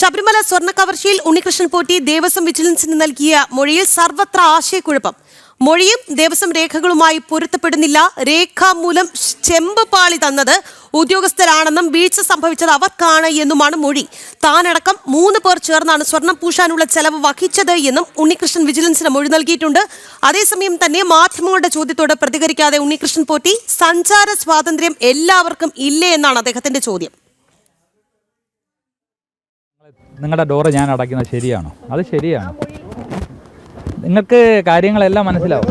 ശബരിമല സ്വർണ കവർച്ചയിൽ ഉണ്ണികൃഷ്ണൻ പോറ്റി ദേവസ്വം വിജിലൻസിന് നൽകിയ മൊഴിയിൽ സർവത്ര ആശയക്കുഴപ്പം. മൊഴിയും ദേവസ്വം രേഖകളുമായി പൊരുത്തപ്പെടുന്നില്ല. രേഖാമൂലം ചെമ്പ് പാളി തന്നത് ഉദ്യോഗസ്ഥരാണെന്നും വീഴ്ച സംഭവിച്ചത് അവർക്കാണ് എന്നുമാണ് മൊഴി. താനടക്കം മൂന്ന് പേർ ചേർന്നാണ് സ്വർണം പൂശാനുള്ള ചെലവ് വഹിച്ചത് എന്നും ഉണ്ണികൃഷ്ണൻ വിജിലൻസിന് മൊഴി നൽകിയിട്ടുണ്ട്. അതേസമയം തന്നെ മാധ്യമങ്ങളുടെ ചോദ്യത്തോട് പ്രതികരിക്കാതെ ഉണ്ണികൃഷ്ണൻ പോറ്റി സഞ്ചാര സ്വാതന്ത്ര്യം എല്ലാവർക്കും ഇല്ലേ എന്നാണ് അദ്ദേഹത്തിന്റെ ചോദ്യം. നിങ്ങളുടെ ഡോറ് ഞാൻ അടയ്ക്കുന്നത് ശരിയാണോ? അത് ശരിയാണ്. നിങ്ങൾക്ക് കാര്യങ്ങളെല്ലാം മനസ്സിലാവും.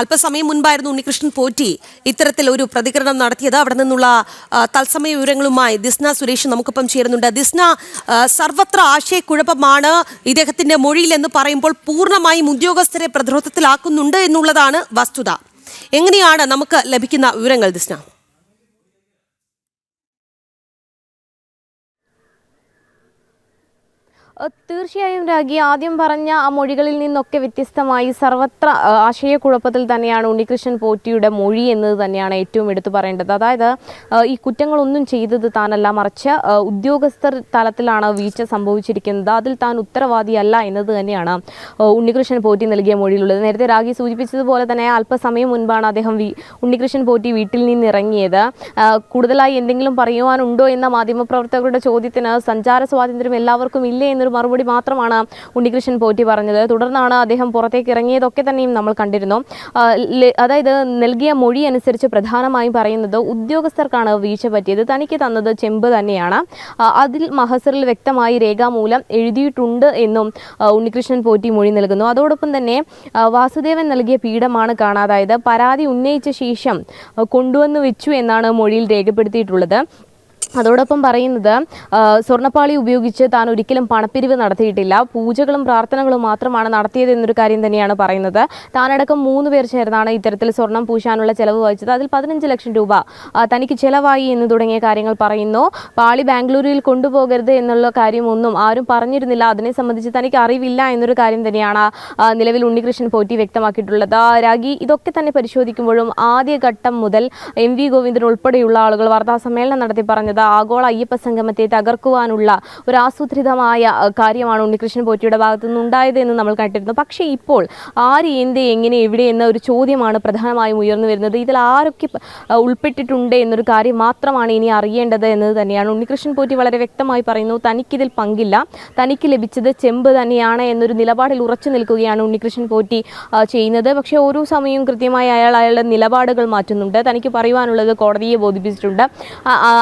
അല്പസമയം മുൻപായിരുന്നു ഉണ്ണികൃഷ്ണൻ പോറ്റി ഇത്തരത്തിൽ ഒരു പ്രതികരണം നടത്തിയത്. അവിടെ നിന്നുള്ള തത്സമയ വിവരങ്ങളുമായി ദിസ്ന സുരേഷ് നമുക്കൊപ്പം ചേരുന്നുണ്ട്. ദിസ്ന സർവത്ര ആശയക്കുഴപ്പമാണ് ഇദ്ദേഹത്തിന്റെ മൊഴിയിൽ എന്ന് പറയുമ്പോൾ പൂർണമായും ഉദ്യോഗസ്ഥരെ പ്രതിരോധത്തിലാക്കുന്നുണ്ട് എന്നുള്ളതാണ് വസ്തുത. എങ്ങനെയാണ് നമുക്ക് ലഭിക്കുന്ന വിവരങ്ങൾ ദിസ്ന? തീർച്ചയായും രാഗി ആദ്യം പറഞ്ഞ ആ മൊഴികളിൽ നിന്നൊക്കെ വ്യത്യസ്തമായി സർവത്ര ആശയക്കുഴപ്പത്തിൽ തന്നെയാണ് ഉണ്ണികൃഷ്ണൻ പോറ്റിയുടെ മൊഴി എന്നത് തന്നെയാണ് ഏറ്റവും എടുത്തു പറയേണ്ടത്. അതായത് ഈ കുറ്റങ്ങളൊന്നും ചെയ്തത് താനല്ല മറിച്ച് ഉദ്യോഗസ്ഥർ തലത്തിലാണ് വീഴ്ച സംഭവിച്ചിരിക്കുന്നത്. അതിൽ താൻ ഉത്തരവാദിയല്ല എന്നത് തന്നെയാണ് ഉണ്ണികൃഷ്ണൻ പോറ്റി നൽകിയ മൊഴിയിലുള്ളത്. നേരത്തെ രാഗി സൂചിപ്പിച്ചതുപോലെ തന്നെ അല്പസമയം മുൻപാണ് അദ്ദേഹം ഉണ്ണികൃഷ്ണൻ പോറ്റി വീട്ടിൽ നിന്ന് ഇറങ്ങിയത് കൂടുതലായി എന്തെങ്കിലും പറയുവാനുണ്ടോ എന്ന മാധ്യമപ്രവർത്തകരുടെ ചോദ്യത്തിന് സഞ്ചാര സ്വാതന്ത്ര്യം എല്ലാവർക്കും ഇല്ലേ എന്നൊരു മറുപടി മാത്രമാണ് ഉണ്ണികൃഷ്ണൻ പോറ്റി പറഞ്ഞത്. തുടർന്നാണ് അദ്ദേഹം പുറത്തേക്ക് ഇറങ്ങിയതൊക്കെ തന്നെയും നമ്മൾ കണ്ടിരുന്നു. അതായത് നൽകിയ മൊഴി അനുസരിച്ച് പ്രധാനമായും പറയുന്നത് ഉദ്യോഗസ്ഥർക്കാണ് വീഴ്ച പറ്റിയത്. തനിക്ക് തന്നത് ചെമ്പ് തന്നെയാണ്. അതിൽ മഹസറിൽ വ്യക്തമായി രേഖാമൂലം എഴുതിയിട്ടുണ്ട് എന്നും ഉണ്ണികൃഷ്ണൻ പോറ്റി മൊഴി നൽകുന്നു. അതോടൊപ്പം തന്നെ വാസുദേവൻ നൽകിയ പീഠമാണ് കാണാതായത്. പരാതി ഉന്നയിച്ച ശേഷം കൊണ്ടുവന്നു വെച്ചു എന്നാണ് മൊഴിയിൽ രേഖപ്പെടുത്തിയിട്ടുള്ളത്. അതോടൊപ്പം പറയുന്നത് സ്വർണപ്പാളി ഉപയോഗിച്ച് താൻ ഒരിക്കലും പണപ്പിരിവ് നടത്തിയിട്ടില്ല. പൂജകളും പ്രാർത്ഥനകളും മാത്രമാണ് നടത്തിയത് എന്നൊരു കാര്യം തന്നെയാണ് പറയുന്നത്. താനടക്കം മൂന്ന് പേർ ചേർന്നാണ് ഇത്തരത്തിൽ സ്വർണം പൂശാനുള്ള ചെലവ് വഹിച്ചത്. അതിൽ പതിനഞ്ച് ലക്ഷം രൂപ തനിക്ക് ചെലവായി എന്ന് തുടങ്ങിയ കാര്യങ്ങൾ പറയുന്നു. പാളി ബാംഗ്ലൂരിൽ കൊണ്ടുപോകരുത് എന്നുള്ള കാര്യമൊന്നും ആരും പറഞ്ഞിരുന്നില്ല. അതിനെ സംബന്ധിച്ച് തനിക്ക് അറിവില്ല എന്നൊരു കാര്യം തന്നെയാണ് നിലവിൽ ഉണ്ണികൃഷ്ണൻ പോറ്റി വ്യക്തമാക്കിയിട്ടുള്ളത്. രാഗി ഇതൊക്കെ തന്നെ പരിശോധിക്കുമ്പോഴും ആദ്യഘട്ടം മുതൽ എം വി ഗോവിന്ദൻ ഉൾപ്പെടെയുള്ള ആളുകൾ വാർത്താ സമ്മേളനം നടത്തി പറഞ്ഞത് ആഗോള അയ്യപ്പ സംഗമത്തെ തകർക്കുവാനുള്ള ഒരു ആസൂത്രിതമായ കാര്യമാണ് ഉണ്ണികൃഷ്ണൻ പോറ്റിയുടെ ഭാഗത്തു നിന്നുണ്ടായത് എന്ന് നമ്മൾ കണ്ടിരുന്നു. പക്ഷേ ഇപ്പോൾ ആര് എന്ത് എങ്ങനെ എവിടെ എന്ന ഒരു ചോദ്യമാണ് പ്രധാനമായും ഉയർന്നു വരുന്നത്. ഇതിൽ ആരൊക്കെ ഉൾപ്പെട്ടിട്ടുണ്ട് എന്നൊരു കാര്യം മാത്രമാണ് ഇനി അറിയേണ്ടത് എന്നത് തന്നെയാണ്. ഉണ്ണികൃഷ്ണൻ പോറ്റി വളരെ വ്യക്തമായി പറയുന്നു തനിക്കിതിൽ പങ്കില്ല. തനിക്ക് ലഭിച്ചത് ചെമ്പ് തന്നെയാണ് എന്നൊരു നിലപാടിൽ ഉറച്ചു നിൽക്കുകയാണ് ഉണ്ണികൃഷ്ണൻ പോറ്റി ചെയ്യുന്നത്. പക്ഷേ ഓരോ സമയവും കൃത്യമായി അയാൾ അയാളുടെ നിലപാടുകൾ മാറ്റുന്നുണ്ട്. തനിക്ക് പറയുവാനുള്ളത് കോടതിയെ ബോധിപ്പിച്ചിട്ടുണ്ട്.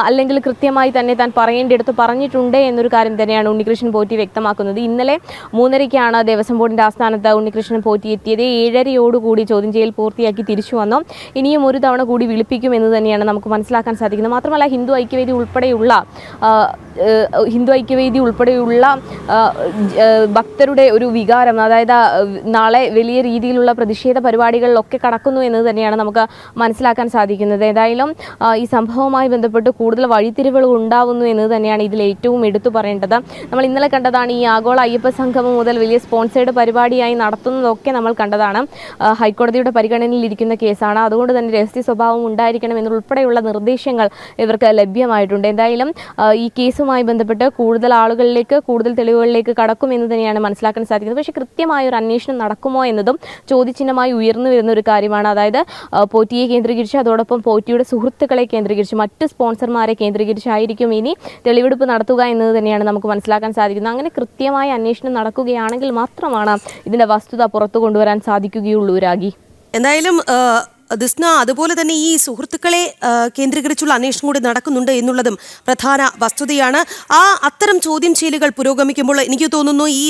അല്ലെങ്കിൽ കൃത്യമായി തന്നെ താൻ പറയേണ്ടിടത്ത് പറഞ്ഞിട്ടുണ്ട് എന്നൊരു കാര്യം തന്നെയാണ് ഉണ്ണികൃഷ്ണൻ പോറ്റി വ്യക്തമാക്കുന്നത്. ഇന്നലെ മൂന്നരയ്ക്കാണ് ദേവസ്വം ബോർഡിന്റെ ആസ്ഥാനത്ത് ഉണ്ണികൃഷ്ണൻ പോറ്റി എത്തിയത്. ഏഴരയോടുകൂടി ചോദ്യം ചെയ്യൽ പൂർത്തിയാക്കി തിരിച്ചു വന്നു. ഇനിയും ഒരു തവണ കൂടി വിളിപ്പിക്കുമെന്ന് തന്നെയാണ് നമുക്ക് മനസ്സിലാക്കാൻ സാധിക്കുന്നത്. മാത്രമല്ല ഹിന്ദു ഐക്യവേദി ഉൾപ്പെടെയുള്ള ഹിന്ദു ഐക്യവേദി ഉൾപ്പെടെയുള്ള ഭക്തരുടെ ഒരു വികാരം അതായത് നാളെ വലിയ രീതിയിലുള്ള പ്രതിഷേധ പരിപാടികളിലൊക്കെ കടക്കുന്നു എന്ന് തന്നെയാണ് നമുക്ക് മനസ്സിലാക്കാൻ സാധിക്കുന്നത്. ഏതായാലും ഈ സംഭവവുമായി ബന്ധപ്പെട്ട് കൂടുതൽ വഴിത്തിരിവുകൾ ഉണ്ടാവുന്നു എന്ന് തന്നെയാണ് ഇതിൽ ഏറ്റവും എടുത്തു പറയേണ്ടത്. നമ്മൾ ഇന്നലെ കണ്ടതാണ് ഈ ആഗോള അയ്യപ്പ സംഗമം മുതൽ വലിയ സ്പോൺസേഡ് പരിപാടിയായി നടത്തുന്നതൊക്കെ നമ്മൾ കണ്ടതാണ്. ഹൈക്കോടതിയുടെ പരിഗണനയിലിരിക്കുന്ന കേസാണ്. അതുകൊണ്ട് തന്നെ രഹസ്യ സ്വഭാവം ഉണ്ടായിരിക്കണം എന്നുൾപ്പെടെയുള്ള നിർദ്ദേശങ്ങൾ ഇവർക്ക് ലഭ്യമായിട്ടുണ്ട്. എന്തായാലും ഈ ഈ കേസുമായി ബന്ധപ്പെട്ട് കൂടുതൽ ആളുകളിലേക്ക് കൂടുതൽ തെളിവുകളിലേക്ക് കടക്കും എന്ന് തന്നെയാണ് മനസ്സിലാക്കാൻ സാധിക്കുന്നത്. പക്ഷേ കൃത്യമായ ഒരു അന്വേഷണം നടക്കുമോ എന്നതും ചോദ്യചിഹ്നമായി ഉയർന്നു വരുന്ന ഒരു കാര്യമാണ്. അതായത് പോറ്റിയെ കേന്ദ്രീകരിച്ച് അതോടൊപ്പം പോറ്റിയുടെ സുഹൃത്തുക്കളെ കേന്ദ്രീകരിച്ച് മറ്റ് സ്പോൺസർമാരെ കേന്ദ്രീകരിച്ചായിരിക്കും ഇനി തെളിവെടുപ്പ് നടത്തുക എന്നത് തന്നെയാണ് നമുക്ക് മനസ്സിലാക്കാൻ സാധിക്കുന്നത്. അങ്ങനെ കൃത്യമായ അന്വേഷണം നടക്കുകയാണെങ്കിൽ മാത്രമാണ് ഇതിന്റെ വസ്തുത പുറത്തു കൊണ്ടുവരാൻ സാധിക്കുകയുള്ളൂ രാഗി. എന്തായാലും ദിസ്ന അതുപോലെ തന്നെ ഈ സുഹൃത്തുക്കളെ കേന്ദ്രീകരിച്ചുള്ള അന്വേഷണം കൂടി നടക്കുന്നുണ്ട് എന്നുള്ളതും പ്രധാന വസ്തുതയാണ്. ആ അത്തരം ചോദ്യം ചെയ്യലുകൾ പുരോഗമിക്കുമ്പോൾ എനിക്ക് തോന്നുന്നു ഈ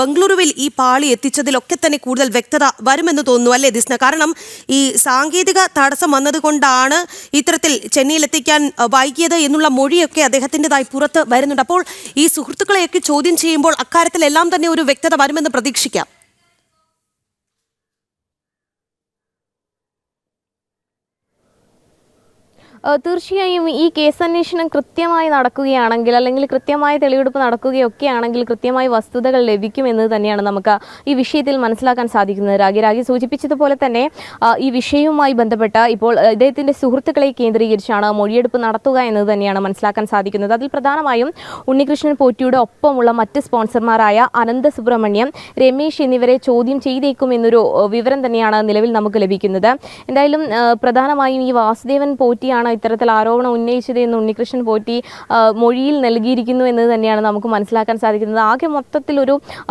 ബംഗളൂരുവിൽ ഈ പാളി എത്തിച്ചതിലൊക്കെ തന്നെ കൂടുതൽ വ്യക്തത വരുമെന്ന് തോന്നുന്നു അല്ലേ ദിസ്ന? കാരണം ഈ സാങ്കേതിക തടസ്സം വന്നതുകൊണ്ടാണ് ഇത്തരത്തിൽ ചെന്നൈയിൽ എത്തിക്കാൻ വൈകിയത് എന്നുള്ള മൊഴിയൊക്കെ അദ്ദേഹത്തിന്റെതായി പുറത്ത് വരുന്നുണ്ട്. അപ്പോൾ ഈ സുഹൃത്തുക്കളെയൊക്കെ ചോദ്യം ചെയ്യുമ്പോൾ അക്കാര്യത്തിലെല്ലാം തന്നെ ഒരു വ്യക്തത വരുമെന്ന് പ്രതീക്ഷിക്കാം. തീർച്ചയായും ഈ കേസ് അന്വേഷണം കൃത്യമായി നടക്കുകയാണെങ്കിൽ അല്ലെങ്കിൽ കൃത്യമായ തെളിവെടുപ്പ് നടക്കുകയൊക്കെയാണെങ്കിൽ കൃത്യമായി വസ്തുതകൾ ലഭിക്കുമെന്ന് തന്നെയാണ് നമുക്ക് ഈ വിഷയത്തിൽ മനസ്സിലാക്കാൻ സാധിക്കുന്നത്. രാഗി രാഗി സൂചിപ്പിച്ചതുപോലെ തന്നെ ഈ വിഷയവുമായി ബന്ധപ്പെട്ട ഇപ്പോൾ ഇദ്ദേഹത്തിന്റെ സുഹൃത്തുക്കളെ കേന്ദ്രീകരിച്ചാണ് മൊഴിയെടുപ്പ് നടത്തുക എന്ന് തന്നെയാണ് മനസ്സിലാക്കാൻ സാധിക്കുന്നത്. അതിൽ പ്രധാനമായും ഉണ്ണികൃഷ്ണൻ പോറ്റിയുടെ ഒപ്പമുള്ള മറ്റ് സ്പോൺസർമാരായ അനന്ത സുബ്രഹ്മണ്യം രമേശ് എന്നിവരെ ചോദ്യം ചെയ്തേക്കും എന്നൊരു വിവരം തന്നെയാണ് നിലവിൽ നമുക്ക് ലഭിക്കുന്നത്. എന്തായാലും പ്രധാനമായും ഈ വാസുദേവൻ പോറ്റിയാണ് ഇത്തരത്തിൽ ആരോപണം ഉന്നയിച്ചത് എന്ന് ഉണ്ണികൃഷ്ണൻ പോറ്റി മൊഴിയിൽ നൽകിയിരിക്കുന്നു എന്ന് തന്നെയാണ് നമുക്ക് മനസ്സിലാക്കാൻ സാധിക്കുന്നത്. ആകെ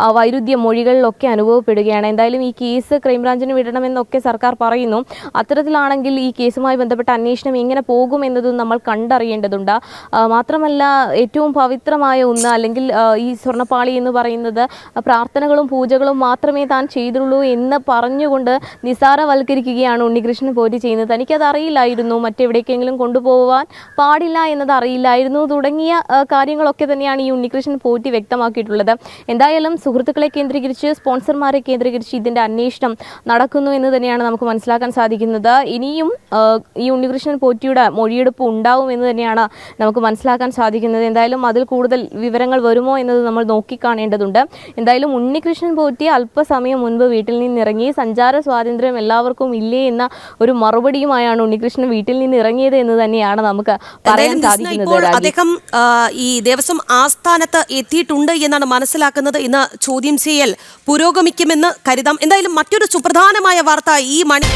ആ, വൈരുദ്ധ്യം മൊഴികളിലൊക്കെ അനുഭവപ്പെടുകയാണ്. എന്തായാലും ഈ കേസ് ക്രൈംബ്രാഞ്ചിന് വിടണമെന്നൊക്കെ സർക്കാർ പറയുന്നു. അത്തരത്തിലാണെങ്കിൽ ഈ കേസുമായി ബന്ധപ്പെട്ട അന്വേഷണം എങ്ങനെ പോകും എന്നതും നമ്മൾ കണ്ടറിയേണ്ടതുണ്ട്. മാത്രമല്ല ഏറ്റവും പവിത്രമായ ഒന്ന് അല്ലെങ്കിൽ ഈ സ്വർണപ്പാളി എന്ന് പറയുന്നത് പ്രാർത്ഥനകളും പൂജകളും മാത്രമേ താൻ ചെയ്തുള്ളൂ എന്ന് പറഞ്ഞുകൊണ്ട് നിസാരവൽക്കരിക്കുകയാണ് ഉണ്ണികൃഷ്ണൻ പോറ്റി ചെയ്യുന്നത്. തനിക്കത് അറിയില്ലായിരുന്നു മറ്റെവിടേക്കെങ്കിലും കൊണ്ടുപോകാൻ പാടില്ല എന്നത് അറിയില്ലായിരുന്നു. തുടങ്ങിയ കാര്യങ്ങളൊക്കെ തന്നെയാണ് ഈ ഉണ്ണികൃഷ്ണൻ പോറ്റി വ്യക്തമാക്കിയിട്ടുള്ളത്. എന്തായാലും സുഹൃത്തുക്കളെ കേന്ദ്രീകരിച്ച് സ്പോൺസർമാരെ കേന്ദ്രീകരിച്ച് ഇതിന്റെ അന്വേഷണം നടക്കുന്നു എന്ന് തന്നെയാണ് നമുക്ക് മനസ്സിലാക്കാൻ സാധിക്കുന്നത്. ഇനിയും ഈ ഉണ്ണികൃഷ്ണൻ പോറ്റിയുടെ മൊഴിയെടുപ്പ് ഉണ്ടാവും എന്ന് തന്നെയാണ് നമുക്ക് മനസ്സിലാക്കാൻ സാധിക്കുന്നത്. എന്തായാലും അതിൽ കൂടുതൽ വിവരങ്ങൾ വരുമോ എന്നത് നമ്മൾ നോക്കിക്കാണേണ്ടതുണ്ട്. എന്തായാലും ഉണ്ണികൃഷ്ണൻ പോറ്റി അല്പസമയം മുൻപ് വീട്ടിൽ നിന്നിറങ്ങി സഞ്ചാര സ്വാതന്ത്ര്യം എല്ലാവർക്കും ഇല്ലേ എന്ന ഒരു മറുപടിയുമായാണ് ഉണ്ണികൃഷ്ണൻ വീട്ടിൽ നിന്ന് ഇറങ്ങിയത് എന്ന് തന്നെയാണ് നമുക്ക് പറയാൻ സാധിക്കുന്നത് അദ്ദേഹം ഈ ദേവസ്വം ആസ്ഥാനത്ത് എത്തിയിട്ടുണ്ട് എന്നാണ് മനസ്സിലാക്കുന്നത്. ഇന്ന് ചോദ്യം ചെയ്യൽ പുരോഗമിക്കുമെന്ന് കരുതാം. എന്തായാലും മറ്റൊരു സുപ്രധാനമായ വാർത്ത ഈ മണി